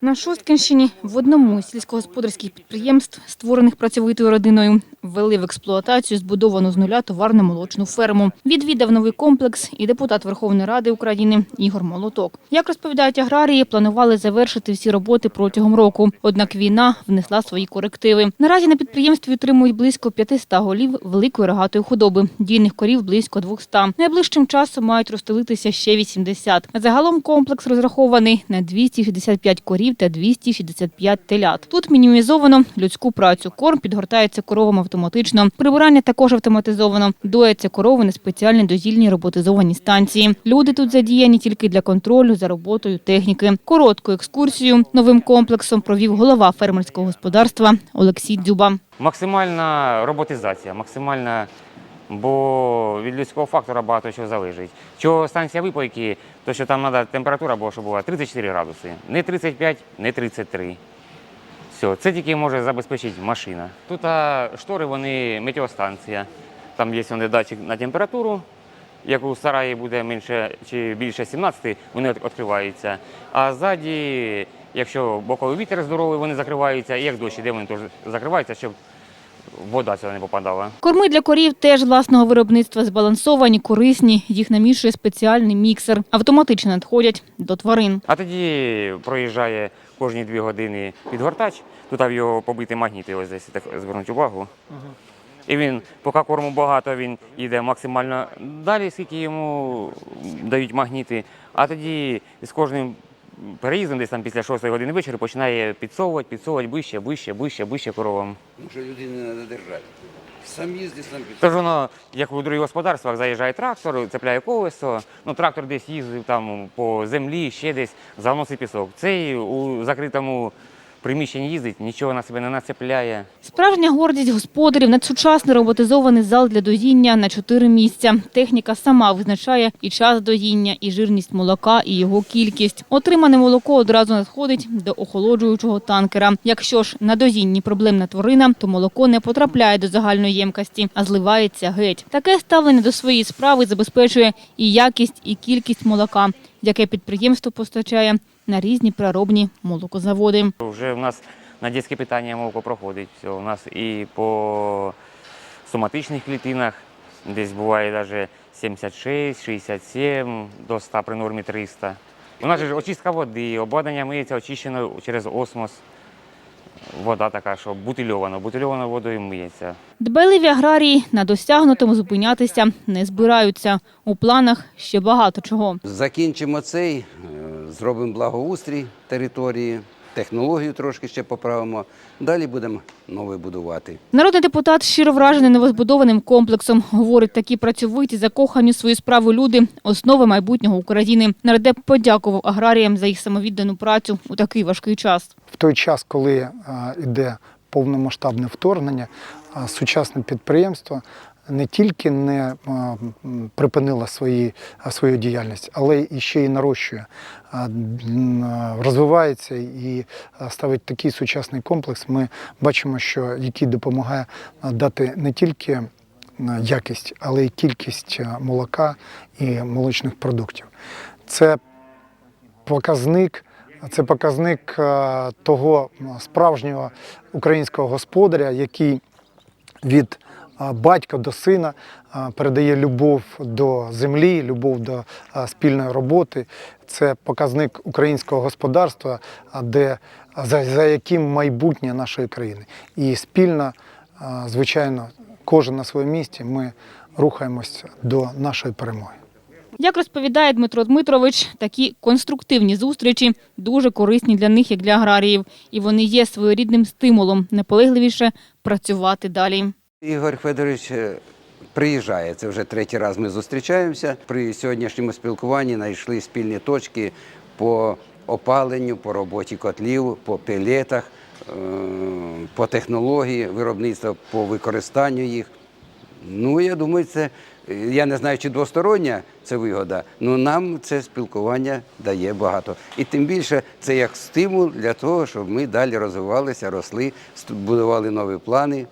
На Шосткинщині в одному з сільськогосподарських підприємств, створених працьовитою родиною, ввели в експлуатацію збудовану з нуля товарно-молочну ферму. Відвідав новий комплекс і депутат Верховної Ради України Ігор Молоток. Як розповідають аграрії, планували завершити всі роботи протягом року. Однак війна внесла свої корективи. Наразі на підприємстві утримують близько 500 голів великої рогатої худоби, дійних корів близько 200. Найближчим часом мають розстелитися ще 80. Загалом комплекс розрахований на 265 корів та 265 телят. Тут мінімізовано людську працю. Корм підгортається коровам автоматично. Прибирання також автоматизовано. Дояться корови на спеціальні дозільні роботизовані станції. Люди тут задіяні тільки для контролю за роботою техніки. Коротку екскурсію новим комплексом провів голова фермерського господарства Олексій Дзюба. Максимальна роботизація, максимальна, бо від людського фактора багато чого залежить. Чого станція випойки, то що там треба температура була, щоб була 34 градуси. Не 35, не 33. Все, це тільки може забезпечити машина. Тут а, штори, вони метеостанція. Там є вони датчик на температуру. Як у сараї буде менше чи більше 17, вони відкриваються. А ззаді, якщо боковий вітер здоровий, вони закриваються, і як дощ іде, вони теж закриваються, щоб вода сюди не попадала. Корми для корів теж власного виробництва збалансовані, корисні. Їх намішує спеціальний міксер. Автоматично надходять до тварин. А тоді проїжджає кожні дві години підгортач, тут його побиті магніти, ось десь так звернуть увагу. І він, поки корму багато, він йде максимально далі, скільки йому дають магніти. А тоді з кожним переїздом, десь там після 6 години вечора, починає підсовувати, підсовувати вище, вище, вище, вище коровам. Тому що людини треба держати. Сам їздить, сам підсовує. Тож воно, як у других господарствах, заїжджає трактор, цепляє колесо, ну трактор десь їздив там по землі, ще десь заносить пісок. Цей у закритому приміщенні їздить, нічого на себе не нацепляє. Справжня гордість господарів – надсучасний роботизований зал для доїння на чотири місця. Техніка сама визначає і час доїння, і жирність молока, і його кількість. Отримане молоко одразу надходить до охолоджуючого танкера. Якщо ж на доїнні проблемна тварина, то молоко не потрапляє до загальної ємкості, а зливається геть. Таке ставлення до своєї справи забезпечує і якість, і кількість молока, яке підприємство постачає на різні природні молокозаводи. Вже в нас на дитяче питання молоко проходить. Все, у нас і по соматичних клітинах, десь буває навіть 76, 67, до 100 при нормі 300. У нас ж очистка води, обладнання миється очищено через осмос. Вода така, що бутильована, бутильованою водою миється. Дбайливі аграрії на досягнутому зупинятися не збираються. У планах ще багато чого. Закінчимо цей, зробимо благоустрій території, технологію трошки ще поправимо. Далі будемо нове будувати. Народний депутат щиро вражений новозбудованим комплексом. Говорить, такі працьовиті, закохані свою справу люди – основа майбутнього України. Нардеп подякував аграріям за їх самовіддану працю у такий важкий час. В той час, коли йде повномасштабне вторгнення, сучасне підприємство не тільки не м, припинило свої, свою діяльність, але і ще й нарощує, розвивається і ставить такий сучасний комплекс. Ми бачимо, що який допомагає дати не тільки якість, але й кількість молока і молочних продуктів. Це показник. Це показник того справжнього українського господаря, який від батька до сина передає любов до землі, любов до спільної роботи. Це показник українського господарства, де за, за яким майбутнє нашої країни. І спільно, звичайно, кожен на своєму місці ми рухаємось до нашої перемоги. Як розповідає Дмитро Дмитрович, такі конструктивні зустрічі дуже корисні для них, як для аграріїв. І вони є своєрідним стимулом наполегливіше працювати далі. Ігор Федорович е, приїжджає. Це вже третій раз ми зустрічаємося. При сьогоднішньому спілкуванні знайшли спільні точки по опаленню, по роботі котлів, по пелетах, е, по технології виробництва, по використанню їх. Ну, я думаю, це я не знаю, чи двостороння це вигода, але нам це спілкування дає багато. І тим більше це як стимул для того, щоб ми далі розвивалися, росли, будували нові плани.